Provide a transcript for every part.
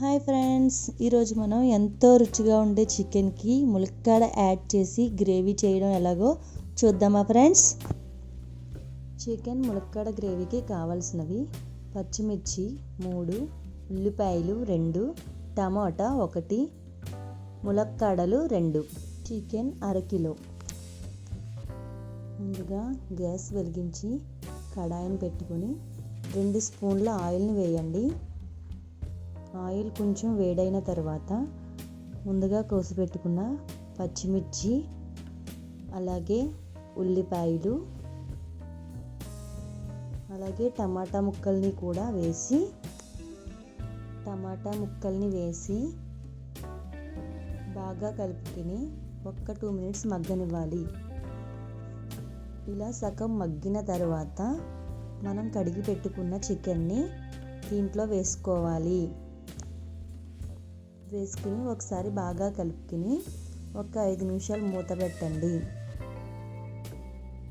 Hi friends. ఈరోజు మనం ఎంతో రుచిగా ఉండే చికెన్కి ములక్కాడ యాడ్ చేసి గ్రేవీ చేయడం ఎలాగో చూద్దామా ఫ్రెండ్స్. చికెన్ ములక్కాడ గ్రేవీకి కావాల్సినవి పచ్చిమిర్చి మూడు ఉల్లిపాయలు రెండు టమాటా ఒకటి ములక్కాడలు రెండు చికెన్ అరకిలో ముందుగా గ్యాస్ వెలిగించి కడాయిని పెట్టుకొని రెండు స్పూన్ల ఆయిల్ని వేయండి. ఆయిల్ కొంచెం వేడైన తర్వాత ముందుగా కోసిపెట్టుకున్న పచ్చిమిర్చి అలాగే ఉల్లిపాయలు అలాగే టమాటా ముక్కల్ని కూడా వేసి టమాటా ముక్కల్ని వేసి బాగా కలుపుకొని ఒక్క టూ మినిట్స్ మగ్గనివ్వాలి. ఇలా సగం మగ్గిన తర్వాత మనం కడిగి పెట్టుకున్న చికెన్ని దీంట్లో వేసుకోవాలి. వేసుకుని ఒకసారి బాగా కలుపుకుని ఒక ఐదు నిమిషాలు మూత పెట్టండి.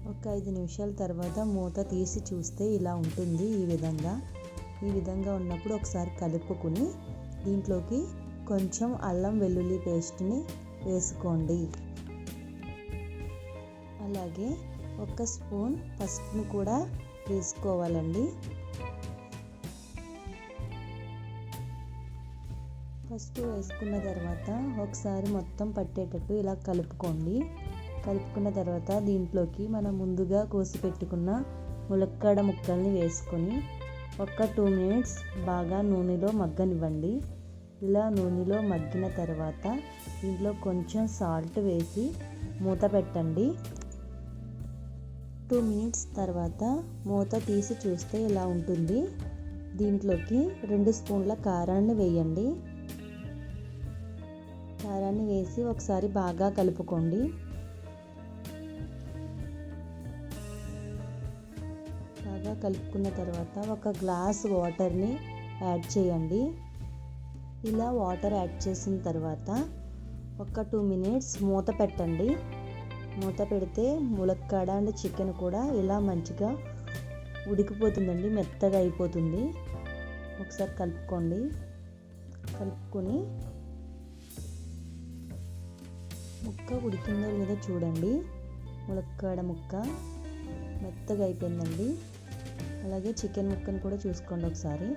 ఒక ఐదు నిమిషాల తర్వాత మూత తీసి చూస్తే ఇలా ఉంటుంది ఈ విధంగా. ఈ విధంగా ఉన్నప్పుడు ఒకసారి కలుపుకుని దీంట్లోకి కొంచెం అల్లం వెల్లుల్లి పేస్ట్ని వేసుకోండి. అలాగే ఒక స్పూన్ పసుపును కూడా వేసుకోవాలండి. ఫస్ట్ వేసుకున్న తర్వాత ఒకసారి మొత్తం పట్టేటట్టు ఇలా కలుపుకోండి. కలుపుకున్న తర్వాత దీంట్లోకి మనం ముందుగా కోసి పెట్టుకున్న ములక్కాడ ముక్కల్ని వేసుకొని ఒక టూ మినిట్స్ బాగా నూనెలో మగ్గనివ్వండి. ఇలా నూనెలో మగ్గిన తర్వాత దీంట్లో కొంచెం సాల్ట్ వేసి మూత పెట్టండి. టూ మినిట్స్ తర్వాత మూత తీసి చూస్తే ఇలా ఉంటుంది. దీంట్లోకి రెండు స్పూన్ల కారాన్ని వేయండి. కారాన్ని వేసి ఒకసారి బాగా కలుపుకోండి. బాగా కలుపుకున్న తర్వాత ఒక గ్లాస్ వాటర్ని యాడ్ చేయండి. ఇలా వాటర్ యాడ్ చేసిన తర్వాత ఒక టూ మినిట్స్ మూత పెట్టండి. మూత పెడితే ములక్కాడ అండ్ చికెన్ కూడా ఇలా మంచిగా ఉడికిపోతుందండి మెత్తగా అయిపోతుంది. ఒకసారి కలుపుకోండి. కలుపుకొని ముక్క ఉడికిందో లేదో చూడండి. ములక్కాడ ముక్క మెత్తగా అయిపోయిందండి. అలాగే చికెన్ ముక్కను కూడా చూసుకోండి ఒకసారి.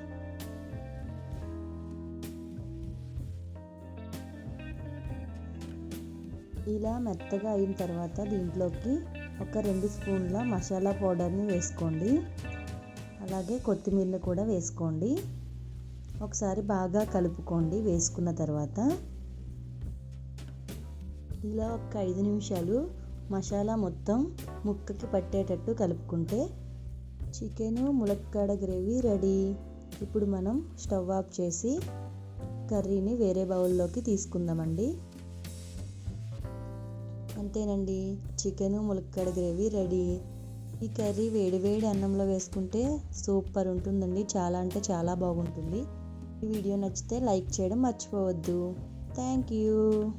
ఇలా మెత్తగా అయిన తర్వాత దీంట్లోకి ఒక రెండు స్పూన్ల మసాలా పౌడర్ని వేసుకోండి. అలాగే కొత్తిమీరని కూడా వేసుకోండి. ఒకసారి బాగా కలుపుకోండి వేసుకున్న తర్వాత. ఇలా ఒక ఐదు నిమిషాలు మసాలా మొత్తం ముక్కకి పట్టేటట్టు కలుపుకుంటే చికెన్ ములక్కాడ గ్రేవీ రెడీ. ఇప్పుడు మనం స్టవ్ ఆఫ్ చేసి కర్రీని వేరే బౌల్లోకి తీసుకుందామండి. అంతేనండి చికెను ములక్కాడ గ్రేవీ రెడీ. ఈ కర్రీ వేడి వేడి అన్నంలో వేసుకుంటే సూపర్ ఉంటుందండి చాలా అంటే చాలా బాగుంటుంది. ఈ వీడియో నచ్చితే లైక్ చేయడం మర్చిపోవద్దు. Thank you.